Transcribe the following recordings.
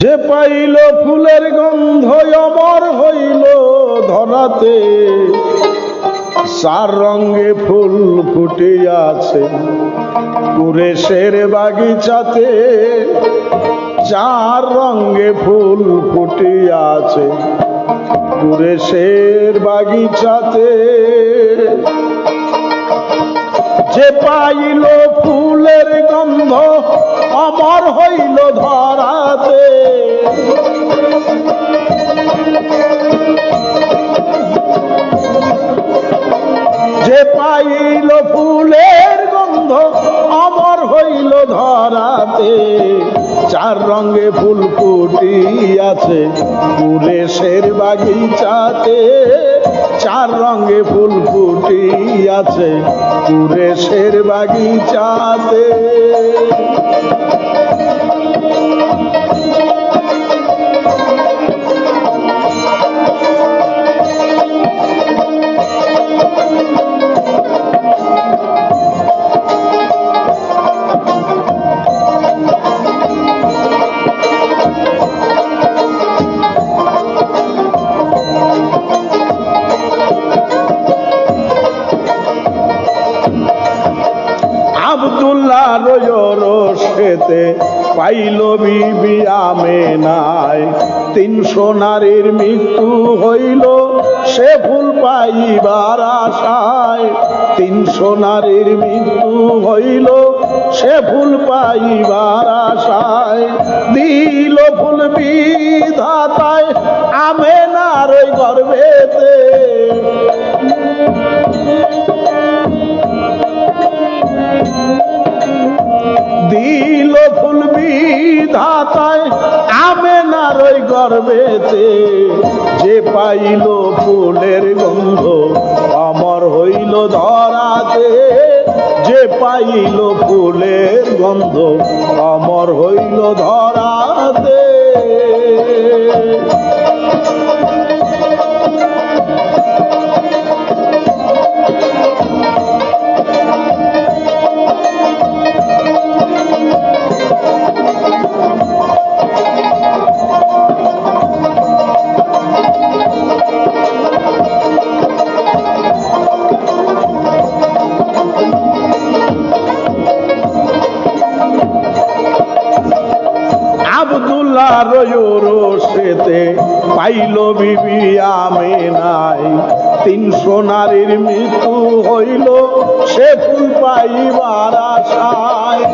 যে পাইল ফুলের গন্ধ অমর হইল ধরাতে চার রঙে ফুল ফুটে ফুটিয়াছে। কুরেশের বাগিচাতে চার রঙে ফুল ফুটে ফুটিয়াছে। কুরেশের বাগিচাতে যে পাইল ফুলের গন্ধ অমর হইল ধরাতে চার রঙে ফুল ফুটিয়াছে পুরেশের বাগিচাতে। চার রঙে ফুল ফুটিয়াছে পুরেশের বাগিচাতে। রসেতে পাইল বিবি আমেনায়। তিনশো নারীর মৃত্যু হইল, সে ফুল পাইবার আশায়। তিনশো নারীর মৃত্যু হইল, সে ফুল পাইবার আশায়। দিল ফুল বিধাতায় আমেনার ওই গর্বেতে। গর্বেতে যে পাইল ফুলের গন্ধ আমার হইল ধরাতে। যে পাইল ফুলের গন্ধ আমার হইল ধরাতে। রসেতে পাইল বিবি আমি নাই। তিনশো নারীর মৃত্যু হইল সে ফুল পাইবার আশায়।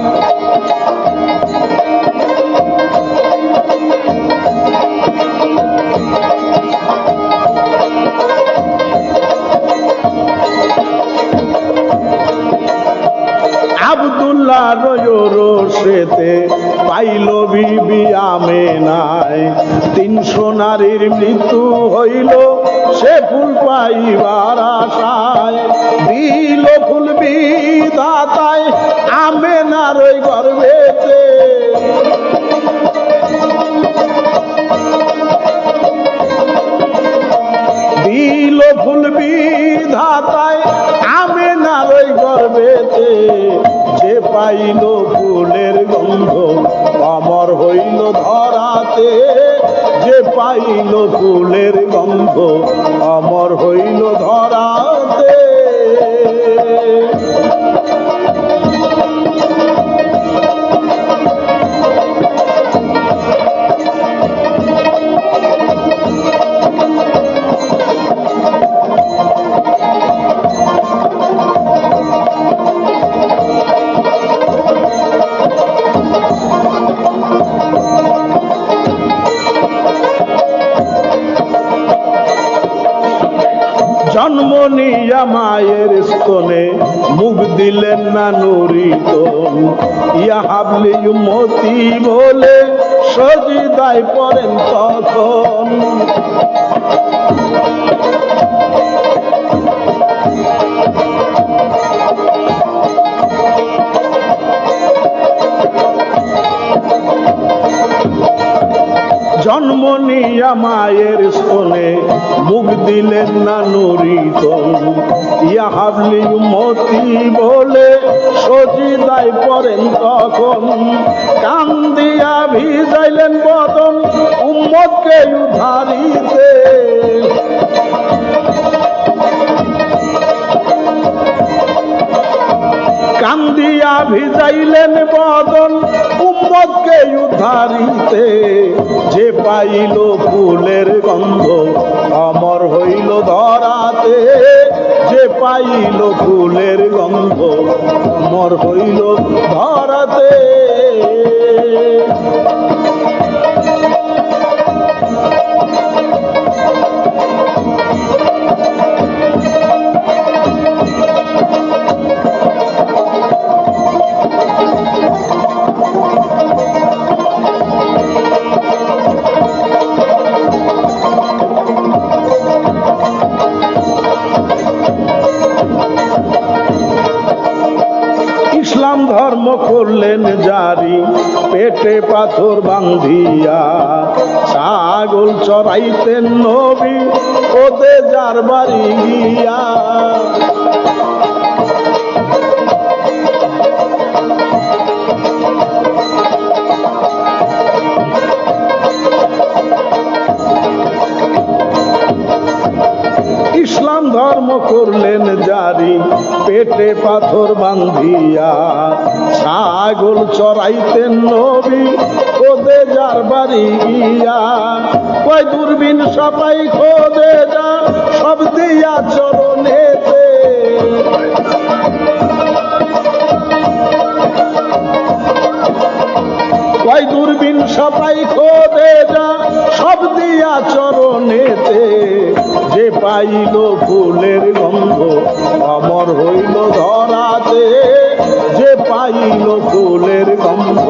আবদুল্লাহ রসেতে পাইল বিবি আমে নাই তিনশো নারীর মৃত্যু হইল, সে ফুল পাইবার আশায়। দিল ফুল বিদাতায় আমে নারই পাইল ফুলের গন্ধ অমর হইল ধরাতে। যে পাইল ফুলের গন্ধ অমর হইল ধরাতে জন্ম নিয়া মায়ের স্তনে মুখ দিলেন না নুরিত ইয়া হাবলি মতি বলে সজিদায় পড়েন তখন। জন্ম নিয়া মায়ের স্তনে মুখ দিলেন না নুরিতন ইয়া হাবলি মতি বলে সজিদায় পড়েন তখন। কান্দিয়া ভিজাইলেন বদন উম্মতকে উধারিতে। কান্দিয়া ভিজাইলেন বদন উম্মতকে উদ্ধারিতে যে পাইল ফুলের গন্ধ, অমর হইল ধরাতে। যে পাইল ফুলের গন্ধ, অমর হইল ধরাতে। করলেন জারি, পেটে পাথর বান্ধিয়া ছাগল চড়াইতেন নবী ওদে যার বাড়ি গিয়া। ইসলাম ধর্ম করলেন জারি, পেটে পাথর বান্ধিয়া ছাগল চড়াইতেন নবী, খোদে যার বাড়ি গিয়া। কয় দূরবীন সবাই খোদে যা, সব দিয়া চরণেতে কয় দূরবীন সবাই খোদে যা, সব দিয়া চরণেতে যে পাইল ফুলের গন্ধ, অমর হইল ধরাতে। পাইল ফুলের গন্ধ,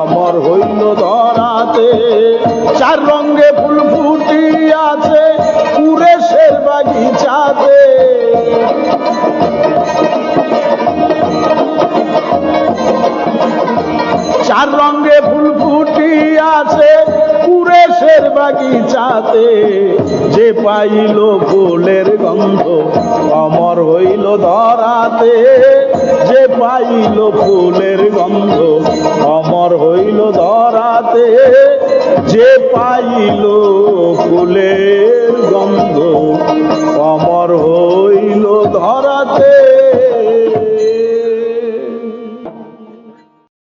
অমর হইল ধরাতে। চার রঙে ফুল ফুটি আছে কুরেশের বাগিচাতে। চার রঙে ফুল ফুটি আছে কুরেশের বাগিচাতে যে পাইল ফুলের গন্ধ, অমর হইল ধরাতে। যে পাইল ফুলের গন্ধ, অমর হইল ধরাতে। যে পাইল ফুলের গন্ধ, অমর হইল ধরাতে।